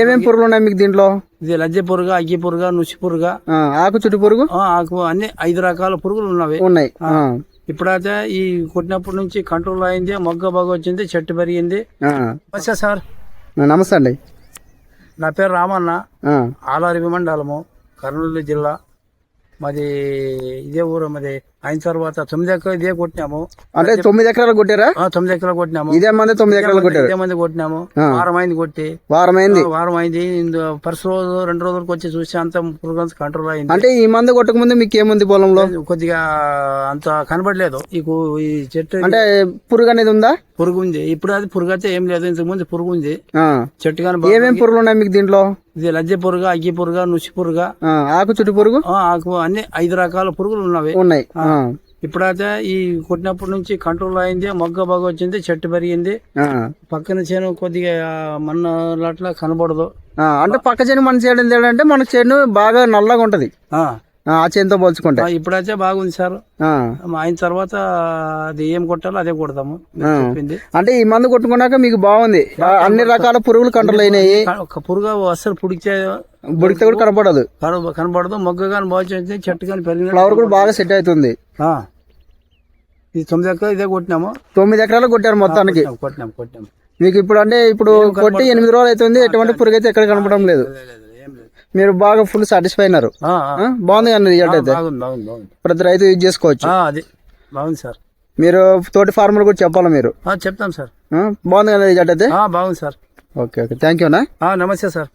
ఏమేం పురుగులు ఉన్నాయి మీకు దీంట్లో? ఇది లజ్జె పురుగ అగ్గి పురుగ నుసి పురుగ. ఆకు చుట్టు పురుగు? ఆకు అన్ని ఐదు రకాల పురుగులు ఉన్నవి. ఉన్నాయి. ఇప్పుడైతే ఈ కొట్టినప్పటి నుంచి కంట్రోల్ అయింది మొగ్గ బాగా వచ్చింది చెట్టు పెరిగింది. నమస్తే సార్. నమస్తే అండి. నా పేరు రామన్న. ఆలారి మండలము కర్నూలు జిల్లా. మాది ఇదే ఊరు మాది అయిన తర్వాత తొమ్మిది ఎకరాలు ఇదే కొట్టినాము. అంటే తొమ్మిది ఎకరాలు కొట్టారా? ఆ, తొమ్మిది ఎకరాలు కొట్టినాము. ఇదే మంది తొమ్మిది ఎకరాలు కొట్టారు. ఇదే మంది కొట్టినాము. వారం అయింది కొట్టి. వారం అయింది. వారం అయింది. ఫస్ట్ రోజు రెండు రోజులకు వచ్చి చూసి అంత పురుగు కంట్రోల్ అయింది. అంటే ఈ మందు కొట్టక ముందు మీకు ఏముంది పొలంలో? కొద్దిగా అంత కనబడలేదు. ఈ కు- ఈ చెట్టు అంటే పురుగు అనేది ఉందా? పురుగు ఉంది. ఇప్పుడు అది పురుగు అయితే ఏం లేదు. ఇంతకు ముందు పురుగు ఉంది. చెట్టు కానీ ఏమేం పురుగులు ఉన్నాయి మీకు దీంట్లో? ఇది లజ్జె పురుగ అగ్గి పురుగ నుసి పురుగ. ఆకు చుట్టు పురుగు? ఆకు అన్ని ఐదు రకాల పురుగులు ఉన్నవి. ఉన్నాయి. ఇప్పుడైతే ఈ కొట్టినప్పటి నుంచి కంట్రోల్ అయింది మొగ్గ బాగా వచ్చింది చెట్టు పెరిగింది. పక్కన చేను కొద్దిగా మన్న అట్లా కనబడదు. అంటే పక్క చేను మన చేను ఏంటంటే మన చేను బాగా నల్లగా ఉంటది. ఆ, పోల్చుకుంటే. ఇప్పుడైతే బాగుంది సార్. ఆ. అయిన తర్వాత అది ఏం కొట్టాలో అదే కొడతాము అంటే ఈ మందు కొట్టుకున్నాక మీకు బాగుంది. అన్ని రకాల పురుగులు కంట్రోల్ అయినాయి. ఒక పురుగు అస్సలు పుడిచే బుడితే కూడా కనపడదు కన- కనబడదు. మొగ్గ కానీ బాగా చెట్టు కానీ పెరిగిన ఫ్లవర్ కూడా బాగా సెట్ అవుతుంది. ఇది తొమ్మిది ఎకరాలు ఇదే కొట్టినాము. తొమ్మిది ఎకరాలు కొట్టారు మొత్తానికి. కొట్టినాం కొట్టినాం మీకు ఇప్పుడు అంటే ఇప్పుడు కొట్టి ఎనిమిది రోజులు అవుతుంది. ఎటువంటి పురుగు అయితే ఎక్కడ కనపడడం లేదు. మీరు బాగా ఫుల్ సాటిస్ఫై అయినారు. బాగుంది కానీ రిజల్ట్ అయితే ప్రతి రైతు యూజ్ చేసుకోవచ్చు. అది. బాగుంది సార్. మీరు తోటి ఫార్మర్ కూడా చెప్పాలి మీరు? చెప్తాం సార్. బాగుంది కానీ రిజల్ట్ అయితే బాగుంది sir. Okay okay. Thank you అన్నా. నమస్తే సార్.